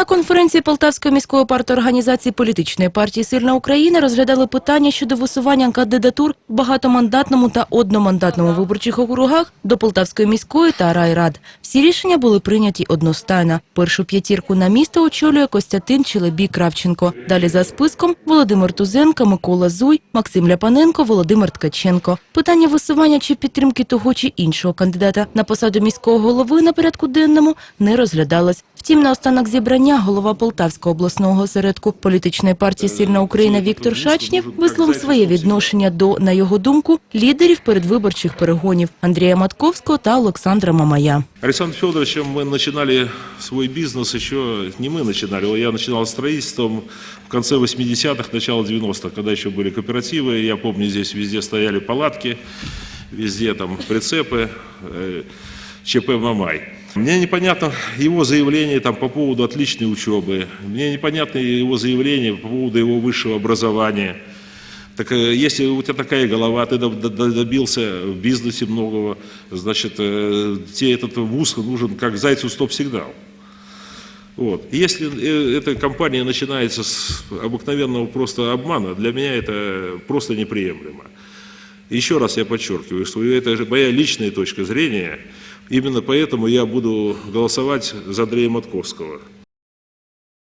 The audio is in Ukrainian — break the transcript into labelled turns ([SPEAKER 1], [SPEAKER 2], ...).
[SPEAKER 1] На конференції Полтавської міської парторганізації політичної партії Сильна Україна розглядали питання щодо висування кандидатур в багатомандатному та одномандатному виборчих округах до Полтавської міської та райрад. Всі рішення були прийняті одностайно. Першу п'ятірку на місто очолює Костянтин Челебій Кравченко. Далі за списком Володимир Тузенко, Микола Зуй, Максим Ляпаненко, Володимир Ткаченко. Питання висування чи підтримки того чи іншого кандидата на посаду міського голови на порядку денному не розглядалось. Втім, на останок зібрання голова Полтавського обласного осередку політичної партії Сильна Україна Віктор Шачнєв висловив своє відношення до, на його думку, лідерів передвиборчих перегонів Андрія Матковського та Олександра Мамая.
[SPEAKER 2] Александр Федоровичем мы начинали свой бизнес еще, не мы начинали, я начинал строительством в конце 80-х, начало 90-х, когда еще были кооперативы. Я помню, здесь везде стояли палатки, везде там прицепы, э, ЧП «Мамай». Мне непонятно его заявление там, по поводу отличной учебы, мне непонятно его заявление по поводу его высшего образования. Так э, если у тебя такая голова, ты доб- доб- добился в бизнесе многого, значит, э, тебе этот вуз нужен как зайцу стоп-сигнал. Вот. Если э, эта компания начинается с обыкновенного просто обмана, для меня это просто неприемлемо. Еще раз я подчеркиваю, что это же моя личная точка зрения. Именно поэтому я буду голосовать за Андрея Матковского.